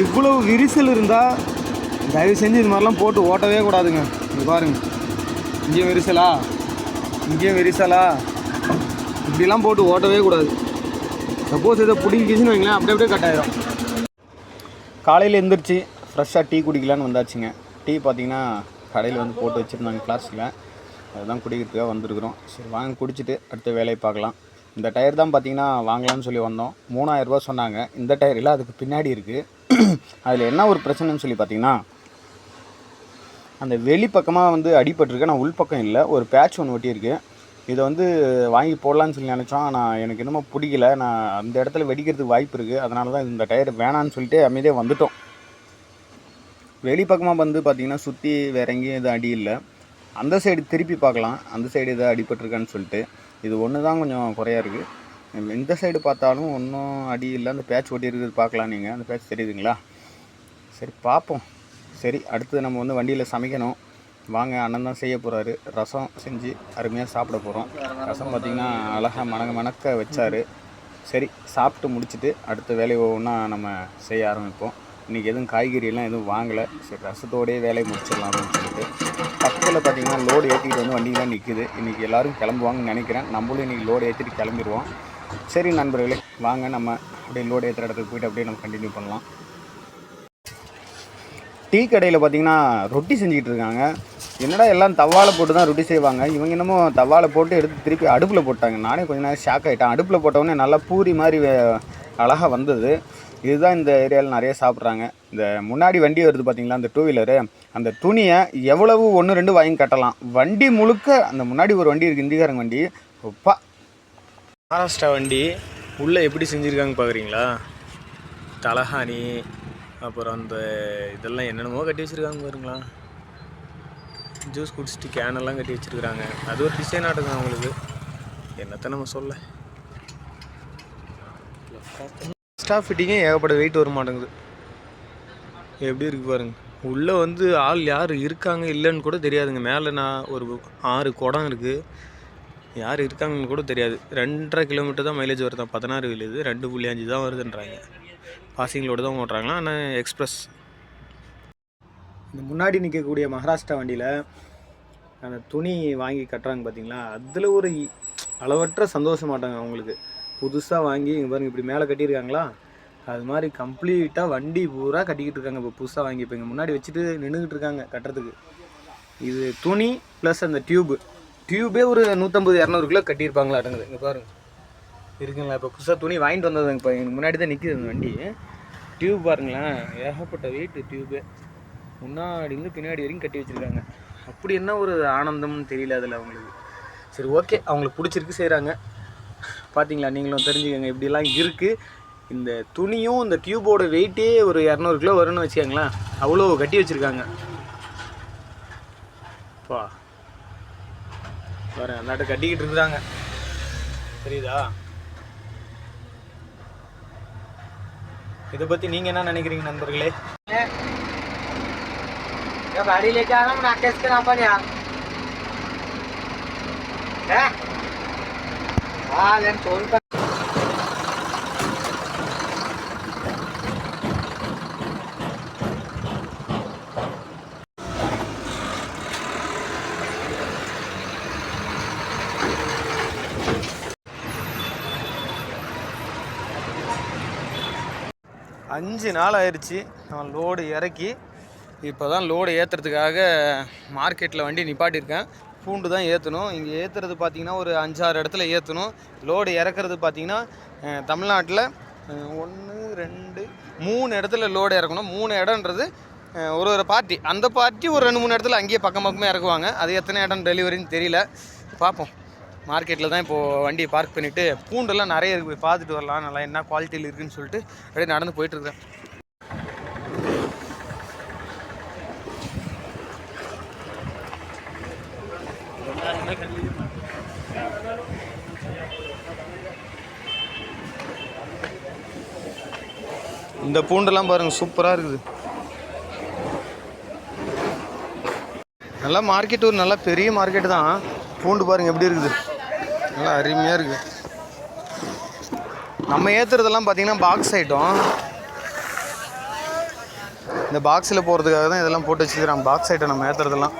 இவ்வளவு விரிசல் இருந்தால் தயவு செஞ்சு இது மாதிரிலாம் போட்டு ஓட்டவே கூடாதுங்க. இது பாருங்க. இங்கேயும் விரிசலா? இங்கேயும் விரிசலா? இப்படிலாம் போட்டு ஓட்டவே கூடாது. சப்போஸ் இதை பிடிங்கிச்சுன்னு வைங்களேன் அப்படியே அப்படியே கட் ஆயிடும் காலையில் எழுந்திரிச்சு ஃப்ரெஷ்ஷாக டீ குடிக்கலான்னு வந்தாச்சுங்க. டீ பார்த்தீங்கன்னா கடையில் வந்து போட்டு வச்சுருந்தாங்க கிளாஸில் அதுதான் குடிக்கிறதுக்காக வந்திருக்கிறோம். சரி வாங்க குடிச்சிட்டு அடுத்த வேலையை பார்க்கலாம். இந்த டயர் தான் பார்த்தீங்கன்னா வாங்கலாம்னு சொல்லி வந்தோம். மூணாயிரரூபா சொன்னாங்க. இந்த டயர் இல்லை அதுக்கு பின்னாடி இருக்குது அதில் என்ன ஒரு பிரச்சனைன்னு சொல்லி பார்த்தீங்கன்னா அந்த வெளிப்பக்கமாக வந்து அடிபட்டிருக்கு. ஆனால் உள்பக்கம் இல்லை. ஒரு பேட்ச் ஒன்று ஒட்டியிருக்கு. இதை வந்து வாங்கி போடலான்னு சொல்லி நினச்சோம். ஆனால் எனக்கு என்னமோ பிடிக்கல. நான் அந்த இடத்துல வெடிக்கிறதுக்கு வாய்ப்பு இருக்குது அதனால தான் இந்த டயர் வேணான்னு சொல்லிட்டு அமைதியாக வந்துட்டோம். வெளிப்பக்கமாக வந்து பார்த்திங்கன்னா சுற்றி வேற எங்கேயும் எதுவும் அடி இல்லை. அந்த சைடு திருப்பி பார்க்கலாம். அந்த சைடு எதாவது அடிபட்டிருக்கான்னு சொல்லிட்டு. இது ஒன்று தான் கொஞ்சம் குறையாக இருக்குது இந்த சைடு பார்த்தாலும் ஒன்றும் அடி இல்லை. அந்த பேட்ச் ஒட்டி இருக்குது பார்க்கலாம் நீங்கள் அந்த பேட்ச் தெரியுதுங்களா? சரி பார்ப்போம். சரி அடுத்து நம்ம வந்து வண்டியில் சமைக்கணும். வாங்க அண்ணன் தான் செய்ய போகிறாரு ரசம் செஞ்சு அருமையாக சாப்பிட போகிறோம் ரசம் பார்த்திங்கன்னா அழகாக மணக்க மணக்க வச்சார். சரி சாப்பிட்டு முடிச்சுட்டு அடுத்த வேலையை ஒவ்வொன்றா நம்ம செய்ய ஆரம்பிப்போம். இன்றைக்கி எதுவும் காய்கறியெல்லாம் எதுவும் வாங்கலை. சரி ரசத்தோடயே வேலையை முடிச்சிடலாம் அப்படின்னு சொல்லிட்டு பக்கத்தில் பார்த்திங்கன்னா லோடு ஏற்றிக்கிட்டு வந்து வண்டிலாம் நிற்குது இன்றைக்கி எல்லோரும் கிளம்புவாங்கன்னு நினைக்கிறேன். நம்மளும் இன்றைக்கி லோடு ஏற்றிட்டு கிளம்பிடுவோம் சரி நண்பர்களே வாங்க நம்ம அப்படியே லோடு ஏற்றுற இடத்துக்கு போயிட்டு அப்படியே நம்ம கண்டினியூ பண்ணலாம். டீ கடையில் பார்த்தீங்கன்னா ரொட்டி செஞ்சுக்கிட்டு இருக்காங்க. என்னடா எல்லாம் தவாலை போட்டு தான் ரொட்டி செய்வாங்க? இவங்க என்னமோ தவாலை போட்டு எடுத்து திருப்பி அடுப்பில் போட்டாங்க. நானே கொஞ்ச நேரம் ஷாக் ஆகிட்டேன் அடுப்பில் போட்டவுடனே நல்லா பூரி மாதிரி அழகாக வந்தது. இதுதான் இந்த ஏரியாவில் நிறைய சாப்பிட்றாங்க. இந்த முன்னாடி வண்டி வருது பார்த்தீங்களா அந்த டூ வீலரு அந்த துணியை எவ்வளவு ஒன்று ரெண்டு வாங்கி கட்டலாம். வண்டி முழுக்க அந்த முன்னாடி ஒரு வண்டி இருக்குது இந்திகாரங்க வண்டி. ஒப்பா. மகாராஷ்டிரா வண்டி உள்ளே எப்படி செஞ்சுருக்காங்க பார்க்குறீங்களா தலஹானி அப்புறம் அந்த இதெல்லாம் என்னென்னமோ கட்டி வச்சுருக்காங்க பாருங்களா. ஜூஸ் குடிச்சிட்டு கேனெல்லாம் கட்டி வச்சுருக்குறாங்க. அது ஒரு டிசைன் ஆட்டுங்க அவங்களுக்கு என்னத்தை நம்ம சொல்ல. ஸ்டாஃப் ஃபிட்டிங்கே ஏகப்பட்ட வெயிட் வர மாட்டேங்குது. எப்படி இருக்கு பாருங்க. உள்ளே வந்து ஆள் யார் இருக்காங்க இல்லைன்னு கூட தெரியாதுங்க. மேலே நான் ஒரு ஆறு குடம் இருக்குது யார் இருக்காங்கன்னு கூட தெரியாது. ரெண்டரை கிலோமீட்டர் தான் மைலேஜ் வருதான் பதினாறு விழுது ரெண்டு புள்ளி அஞ்சு தான் வருதுன்றாங்க. பாசிங்களோடு தான் ஓட்டுறாங்களா? ஆனால் எக்ஸ்ப்ரெஸ் இந்த முன்னாடி நிற்கக்கூடிய மகாராஷ்டிரா வண்டியில் அந்த துணி வாங்கி கட்டுறாங்க பார்த்தீங்களா அதில் ஒரு அளவற்ற சந்தோஷம் மாட்டாங்க அவங்களுக்கு. புதுசாக வாங்கி இங்கே பாருங்க இப்படி மேலே கட்டியிருக்காங்களா? அது மாதிரி கம்ப்ளீட்டாக வண்டி பூரா கட்டிக்கிட்டு இருக்காங்க. இப்போ புதுசாக வாங்கி இப்போ இங்கே முன்னாடி வச்சுட்டு நின்றுக்கிட்டு இருக்காங்க கட்டுறதுக்கு. இது துணி ப்ளஸ் அந்த டியூபு டியூபே ஒரு நூற்றம்பது இரநூறு கிலோ கட்டியிருப்பாங்களாட்டுங்குது. இங்கே பாருங்கள் இருக்குங்களா? இப்போ புதுசாக துணி வாங்கிட்டு வந்தது இப்போ எனக்கு முன்னாடி தான் நிற்கிது அந்த வண்டி. டியூப் பாருங்களேன். ஏகப்பட்ட வீட்டு டியூபு முன்னாடி இருந்து பின்னாடி வரைக்கும் கட்டி வச்சுருக்காங்க. அப்படி என்ன ஒரு ஆனந்தம்னு தெரியல அதில் அவங்களுக்கு. சரி ஓகே அவங்களுக்கு பிடிச்சிருக்கு செய்கிறாங்க பார்த்தீங்களா நீங்களும் தெரிஞ்சுக்கோங்க இப்படிலாம் இருக்குது இந்த துணியும் இந்த டியூபோட வெயிட்டே ஒரு இரநூறு கிலோ வரும்னு வச்சுக்கோங்களேன் அவ்வளோ கட்டி வச்சுருக்காங்க பா பாரு அந்தாட்ட கட்டிக்கிட்டு இருக்கிறாங்க தெரியுதா இதை பற்றி நீங்கள் என்ன நினைக்கிறீங்க நண்பர்களே या गाड़ी लेके आ रहा हूँ नाकेश के अपन यहाँ నేను కోరుతా அஞ்சு நாள் ஆயிடுச்சு நான் லோடு இறக்கி இப்போ தான் லோடு ஏற்றுறதுக்காக மார்க்கெட்டில் வண்டி நிப்பாட்டியிருக்கேன். பூண்டு தான் ஏற்றணும் இங்கே ஏற்றுறது பார்த்தீங்கன்னா ஒரு அஞ்சாறு இடத்துல ஏற்றணும் லோடு இறக்குறது பார்த்திங்கன்னா தமிழ்நாட்டில் ஒன்று ரெண்டு மூணு இடத்துல லோடு இறக்கணும். மூணு இடன்றது ஒரு ஒரு பார்ட்டி. அந்த பார்ட்டி ஒரு ரெண்டு மூணு இடத்துல அங்கேயே பக்கம் பக்கமே இறக்குவாங்க. அது எத்தனை இடம் டெலிவரின்னு தெரியல. பார்ப்போம் மார்க்கெட்டில் தான் இப்போது வண்டியை பார்க் பண்ணிவிட்டு பூண்டெல்லாம் நிறைய இருக்குது போய் பார்த்துட்டு வரலாம். நல்லா என்ன குவாலிட்டியில் இருக்குதுன்னு சொல்லிட்டு அப்படியே நடந்து போயிட்டுருக்கேன் இந்த பூண்டெல்லாம் பாருங்க சூப்பராக இருக்குது. நல்லா மார்க்கெட் ஒரு நல்லா பெரிய மார்க்கெட்டு தான். பூண்டு பாருங்க எப்படி இருக்குது? நல்லா அருமையாக இருக்குது நம்ம ஏற்றுறதெல்லாம் பார்த்தீங்கன்னா பாக்ஸ் ஐட்டம் இந்த பாக்ஸில் போகிறதுக்காக தான் இதெல்லாம் போட்டு வச்சுக்கிறான் பாக்ஸ் ஐட்டம் நம்ம ஏற்றுறதெல்லாம்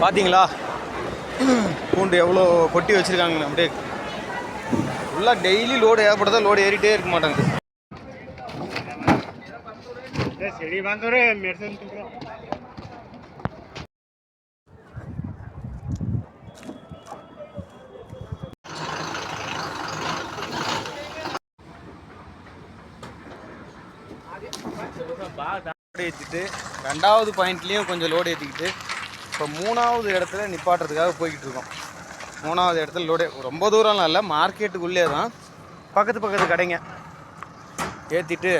பார்த்தீங்களா பூண்டு எவ்வளோ கொட்டி வச்சுருக்காங்க அப்படியே. ஃபுல்லாக டெய்லி லோடு ஏற்படுத்தா லோடு ஏறிட்டே இருக்க மாட்டாங்க செடி வாங்குறேன் மெடிசன் லோடு ஏற்றிட்டு ரெண்டாவது பாயிண்ட்லேயும் கொஞ்சம் லோடு ஏற்றிக்கிட்டு இப்போ மூணாவது இடத்துல நிப்பாட்டுறதுக்காக போய்கிட்டு இருக்கோம். மூணாவது இடத்துல லோடு ரொம்ப தூரம்லாம் இல்லை மார்க்கெட்டுக்குள்ளே தான். பக்கத்து பக்கத்து கடைங்க. ஏற்றிட்டு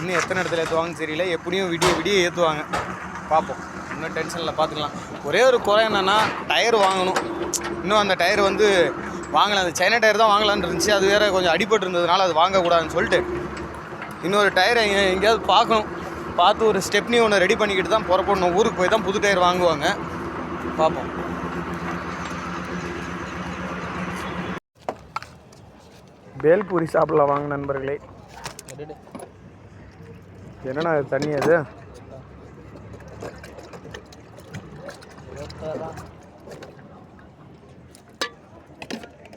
இன்னும் எத்தனை இடத்துல ஏற்றுவாங்கன்னு தெரியல எப்படியும் விடிய விடிய ஏற்றுவாங்க பார்ப்போம். இன்னும் டென்ஷனில் பார்த்துக்கலாம். ஒரே ஒரு குறை என்னென்னா டயர் வாங்கணும். இன்னும் அந்த டயர் வந்து வாங்கலை அந்த சைனா டயர் தான் வாங்கலான்னு இருந்துச்சு. அது வேறு கொஞ்சம் அடிபட்டு இருந்ததுனால அது வாங்கக்கூடாதுன்னு சொல்லிட்டு இன்னொரு டயரை எங்கேயாவது பார்க்கணும். பார்த்து ஒரு ஸ்டெப்னி ஒன்று ரெடி பண்ணிக்கிட்டு தான் புறப்படணும் ஊருக்கு போய் தான் புது டயர் வாங்குவாங்க. பார்ப்போம். பேல்பூரி ஷாப்பில் வாங்க நண்பர்களே. என்னண்ணா அது தண்ணி அது?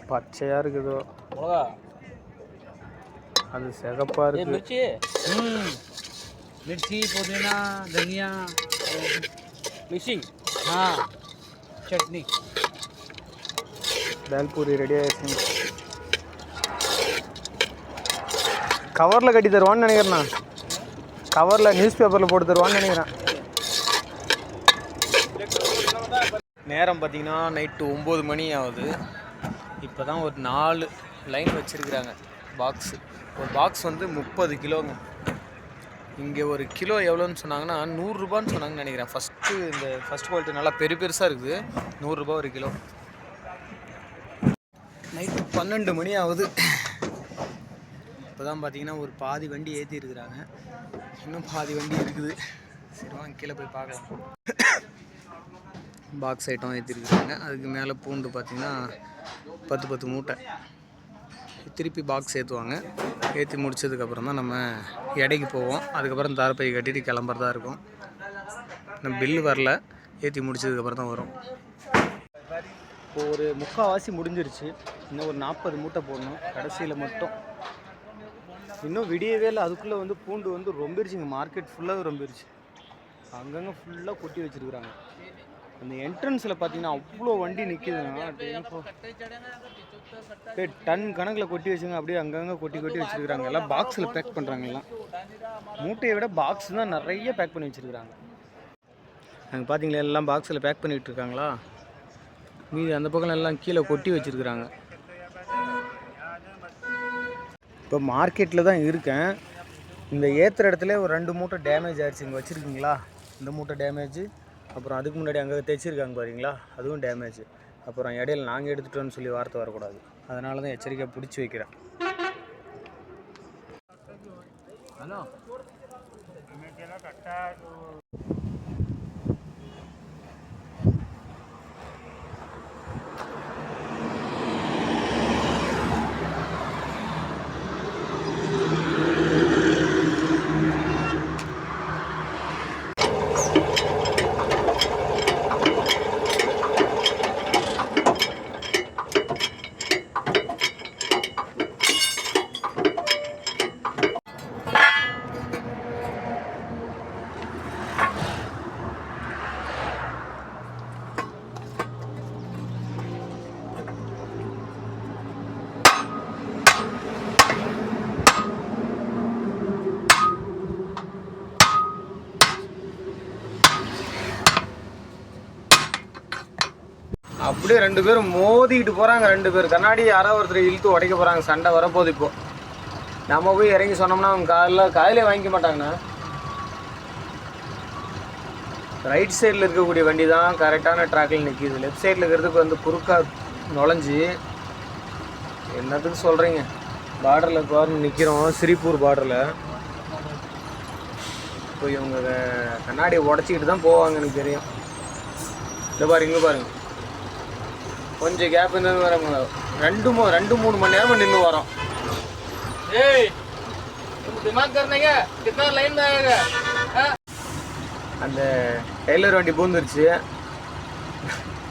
பச்சையாக இருக்குதோ. அது சிகப்பாக இருக்கு. मिर्ची हम्म मिर्ची पुदीना धनिया मिक्सिंग हाँ चटनी பேல்பூரி ரெடி ஆயிடுச்சுங்க கவரில் கட்டி தருவான்னு நினைக்கிறேண்ணா கவரில் நியூஸ் பேப்பரில் போட்டு தருவான்னு நினைக்கிறேன் நேரம் பார்த்தீங்கன்னா நைட்டு ஒம்பது மணி ஆகுது இப்போ தான் ஒரு நாலு லைன் வச்சுருக்குறாங்க பாக்ஸு ஒரு பாக்ஸ் வந்து முப்பது கிலோங்க இங்கே ஒரு கிலோ எவ்வளோன்னு சொன்னாங்கன்னா நூறுரூபான்னு சொன்னாங்கன்னு நினைக்கிறேன். ஃபஸ்ட்டு இந்த ஃபஸ்ட் குவாலிட்டி நல்லா பெரிய பெருசாக இருக்குது. நூறுரூபா ஒரு கிலோ. நைட்டு பன்னெண்டு மணி ஆகுது. இப்போ தான் பார்த்தீங்கன்னா ஒரு பாதி வண்டி ஏற்றி இருக்கிறாங்க. இன்னும் பாதி வண்டி இருக்குது. சரி வாங்க கீழே போய் பார்க்கலாம். பாக்ஸ் ஐட்டம் ஏற்றிருக்கிறாங்க அதுக்கு மேலே பூண்டு பார்த்தீங்கன்னா பத்து பத்து மூட்டை. திருப்பி பாக்ஸ் ஏற்றுவாங்க ஏற்றி முடிச்சதுக்கப்புறம் தான் நம்ம எடைக்கு போவோம். அதுக்கப்புறம் தாரப்பை கட்டிட்டு கிளம்புறதா இருக்கும். நம்ம பில்லு வரல. ஏற்றி முடிச்சதுக்கப்புறம் தான் வரும். இப்போ ஒரு முக்கால்வாசி முடிஞ்சிருச்சு. இன்னும் ஒரு நாற்பது மூட்டை போடணும். கடைசியில் மட்டும். இன்னும் விடியவே இல்லை. அதுக்குள்ளே வந்து பூண்டு வந்து ரொம்பிருச்சுங்க. மார்க்கெட் ஃபுல்லாக ரொம்பிருச்சு. அங்கங்கே ஃபுல்லாக கொட்டி வச்சுருக்குறாங்க. அந்த என்ட்ரன்ஸில் பார்த்தீங்கன்னா அவ்வளோ வண்டி நிற்கிதுங்க டன் கணக்கில் கொட்டி வச்சுங்க அப்படியே அங்கங்கே கொட்டி கொட்டி வச்சுருக்காங்க எல்லாம் பாக்ஸில் பேக் பண்ணுறாங்க எல்லாம். மூட்டையை விட பாக்ஸ் தான் நிறைய பேக் பண்ணி வச்சுருக்குறாங்க. அங்கே பார்த்தீங்களா எல்லாம் பாக்ஸில் பேக் பண்ணிகிட்டு இருக்காங்களா? மீதி அந்த பக்கம் எல்லாம் கீழே கொட்டி வச்சுருக்குறாங்க. இப்போ மார்க்கெட்டில் தான் இருக்கேன். இந்த ஏற்றுற இடத்துல ஒரு ரெண்டு மூட்டை டேமேஜ் ஆயிடுச்சு இங்கே வச்சுருக்கீங்களா? இந்த மூட்டை டேமேஜ் அப்புறம் அதுக்கு முன்னாடி அங்கே தைச்சிருக்காங்க பாருங்களா? அதுவும் டேமேஜ் அப்புறம் இடையில நாங்கள் எடுத்துட்டோன்னு சொல்லி வார்த்தை வரக்கூடாது. அதனால தான் எச்சரிக்கையாக பிடிச்சி வைக்கிறேன். हेलो அப்படியே ரெண்டு பேரும் மோதிக்கிட்டு போகிறாங்க ரெண்டு பேர். கண்ணாடி யாராவது ஒருத்தர் இழுத்து உடைக்க போகிறாங்க சண்டை வரப்போகுது இப்போ. நம்ம போய் இறங்கி சொன்னோம்னா அவங்க காலைல காலையிலே வாங்கிக்க மாட்டாங்கண்ணா. ரைட் சைடில் இருக்கக்கூடிய வண்டி தான் கரெக்டான ட்ராக்கில் நிற்கிது லெஃப்ட் சைடில் இருக்கிறதுக்கு வந்து குறுக்கா நுழைஞ்சி என்னத்துக்கு சொல்கிறீங்க பார்டரில் பாருங்க நிற்கிறோம் சிரிப்பூர் பார்டரில் இப்போ இவங்க கண்ணாடியை உடச்சிக்கிட்டு தான் போவாங்க எனக்கு தெரியும். இந்த பாருங்க இங்கே கொஞ்சம் கேப் இருந்தாலும் வர ரெண்டு மூ ரெண்டு மூணு மணி நேரமாக நின்று வரோம். ஏய் திமாக் லைன் அந்த டெய்லர் வண்டி பூந்துருச்சு.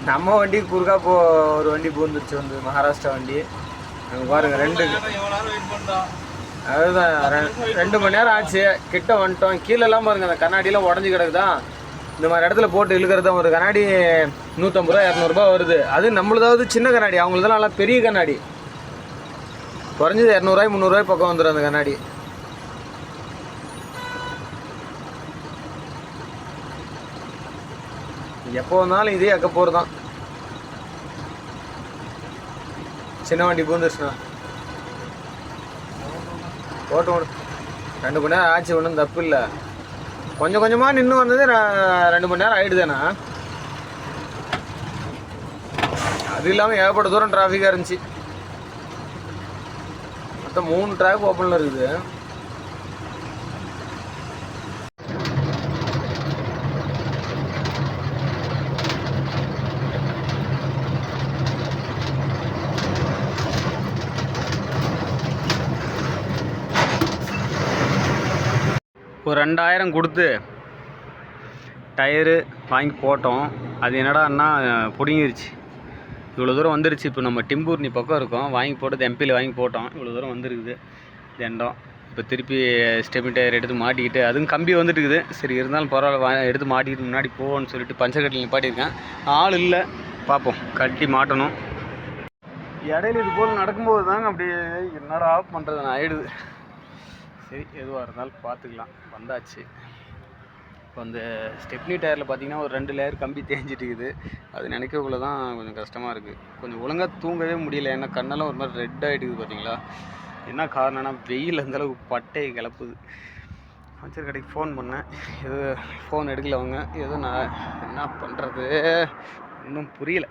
நம்ம வண்டி குறுக்கா போ ஒரு வண்டி பூந்துருச்சு வந்து மகாராஷ்டிரா வண்டி. அங்கே பாருங்க ரெண்டு அதுதான் ரெண்டு மணி நேரம் ஆச்சு. கிட்ட வந்துட்டோம். கீழெல்லாம் பாருங்க அந்த கண்ணாடியெல்லாம் உடஞ்சி கிடக்குதா? இந்த மாதிரி இடத்துல போட்டு இழுக்கிறது ஒரு கண்ணாடி நூற்றம்பது ரூபா இரநூறுபா வருது. அது நம்மளதாவது சின்ன கண்ணாடி. அவங்களதெல்லாம் நல்லா பெரிய கண்ணாடி. குறைஞ்சது இரநூறுவாய் முந்நூறுவாய் பக்கம் வந்துடும் அந்த கண்ணாடி. எப்போ வந்தாலும் இதே அக்க போகிறது தான். சின்ன வண்டி பூந்துருச்சுண்ணா ஓட்டு ரெண்டு மணி நேரம் ஆச்சு ஒன்றும் தப்பு இல்லை. கொஞ்சம் கொஞ்சமாக நின்று வந்தது ரெண்டு மணி நேரம் ஆகிடுதுண்ணா அது இல்லாமல் ஏகப்பட்ட தூரம் டிராஃபிக்காக இருந்துச்சு. மொத்தம் மூணு ட்ராக் ஓப்பனில் இருக்குது. ஒரு ரெண்டாயிரம் கொடுத்து டயரு வாங்கி போட்டோம். அது என்னடான்னா பிடுங்கிருச்சு. இவ்வளோ தூரம் வந்துருச்சு. இப்போ நம்ம டிம்பூர்னி பக்கம் இருக்கோம். வாங்கி போட்டது எம்பியில் வாங்கி போட்டோம். இவ்வளோ தூரம் வந்துருக்குது. தண்டம் இப்போ திருப்பி ஸ்டெமி டயர் எடுத்து மாட்டிக்கிட்டு அதுவும் கம்பி வந்துட்டு இருக்குது சரி இருந்தாலும் பரவாயில்ல வா எடுத்து மாட்டிக்கிட்டு முன்னாடி போவோம்னு சொல்லிட்டு பஞ்சக்கட்டில் நிப்பாட்டியிருக்கேன். ஆள் இல்லை. பார்ப்போம். கட்டி மாட்டணும். இடையில இது போல் நடக்கும்போது தாங்க அப்படியே என்னடா பண்ணுறது ஆயிடுது. சரி எதுவாக இருந்தாலும் பார்த்துக்கலாம். வந்தாச்சு. இப்போ அந்த ஸ்டெப்னி டயரில் பார்த்தீங்கன்னா ஒரு ரெண்டு லேயர் கம்பி தேஞ்சிட்டு இருக்குது அது நினைக்கக்குள்ள தான் கொஞ்சம் கஷ்டமாக இருக்குது கொஞ்சம் ஒழுங்காக தூங்கவே முடியல. ஏன்னா கண்ணெல்லாம் ஒரு மாதிரி ரெட் ஆகிடுது பார்த்தீங்களா? என்ன காரணம்னா வெயில் அந்த அளவுக்கு பட்டையை கிளப்புது. அமைச்சர் கடைக்கு ஃபோன் பண்ணேன். எது ஃபோன் எடுக்கல அவங்க. ஏதோ நான் என்ன பண்ணுறது இன்னும் புரியல.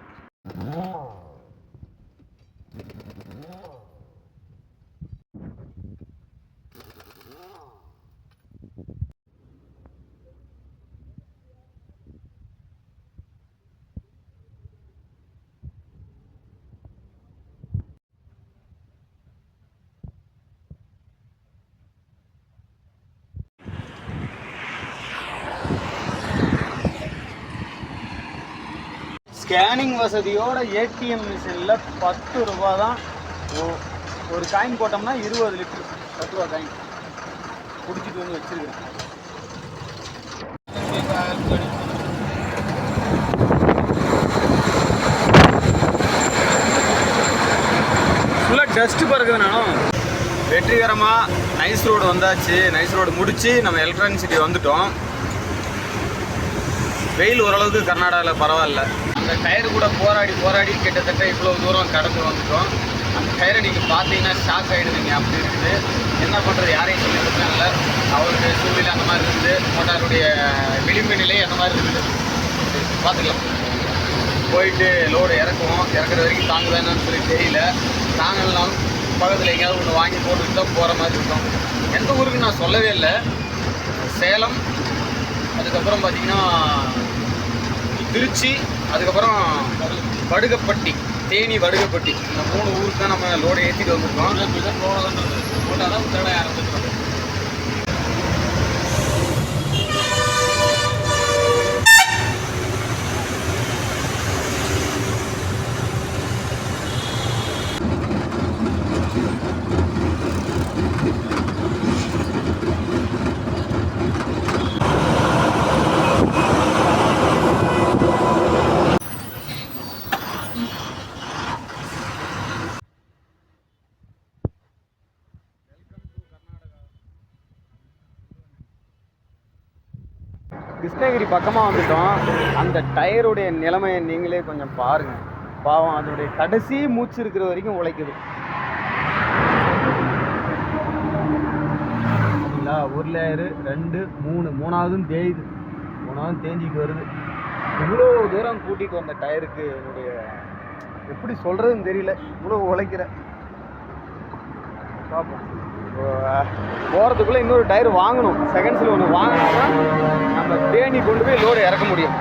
ஸ்கேனிங் வசதியோட ஏடிஎம் மிஷினில் பத்து ரூபா தான் ஓ ஒரு காயின் போட்டோம்னா இருபது லிட்டர். பத்து ரூபா காயின் பிடிச்சிட்டு வந்து வச்சிருக்கேன் ஃபுல்லாக டஸ்ட்டு பறக்குதுனாலும் வெற்றிகரமாக நைஸ் ரோடு வந்தாச்சு. நைஸ் ரோடு முடித்து நம்ம எலக்ட்ரானிக் சிட்டி வந்துட்டோம். வெயில் ஓரளவுக்கு கர்நாடகாவில் பரவாயில்ல. அந்த டயர் கூட போராடி போராடி கிட்டத்தட்ட இவ்வளோ தூரம் கடந்து வந்துட்டோம். அந்த டயரை நீங்கள் பார்த்தீங்கன்னா ஷாக் ஆகிடுவீங்க அப்படி இருக்குது என்ன பண்ணுறது யாரையும் சொல்லி கொடுத்தாங்கல்ல அவருக்கு சூழ்நிலை அந்த மாதிரி இருக்குது மோட்டாருடைய விளிம்பு நிலை அந்த மாதிரி இருக்குது பார்த்துக்கலாம். போயிட்டு லோடு இறக்குவோம். இறக்குற வரைக்கும் தாங்குதானு சொல்லி தெரியல. தாங்கலாம் பக்கத்தில் எங்கேயாவது ஒன்று வாங்கி போட்டுட்டு தான் போகிற மாதிரி இருக்கும். எந்த ஊருக்கு நான் சொல்லவே இல்லை. சேலம் அதுக்கப்புறம் பார்த்தீங்கன்னா திருச்சி அதுக்கப்புறம் வடுகப்பட்டி தேனி வடுகப்பட்டி. இந்த மூணு ஊருக்கு தான் நம்ம லோடை ஏற்றிட்டு வந்திருக்கோம். லோடாக தான் திருட ஆரம்பிச்சிருக்கோம் கிருஷ்ணகிரி பக்கமாக வந்துட்டோம். அந்த டயருடைய நிலைமையை நீங்களே கொஞ்சம் பாருங்கள் பாவம் அதனுடைய கடைசி மூச்சு இருக்கிற வரைக்கும் உழைக்குது. சரிங்களா ஒரு லேயரு ரெண்டு மூணு மூணாவதும் தேயுது. மூணாவதும் தேஞ்சிக்கு வருது. இவ்வளோ தூரம் கூட்டிகிட்டு வந்த டயருக்கு என்னுடைய எப்படி சொல்கிறதுன்னு தெரியல. இவ்வளோ உழைக்கிறேன் பார்ப்போம் போகிறதுக்குள்ளே இன்னொரு டயர் வாங்கணும். செகண்ட்ஸில் ஒன்று வாங்கினா தான் நம்ம தேனி கொண்டு போய் லோடு இறக்க முடியும்.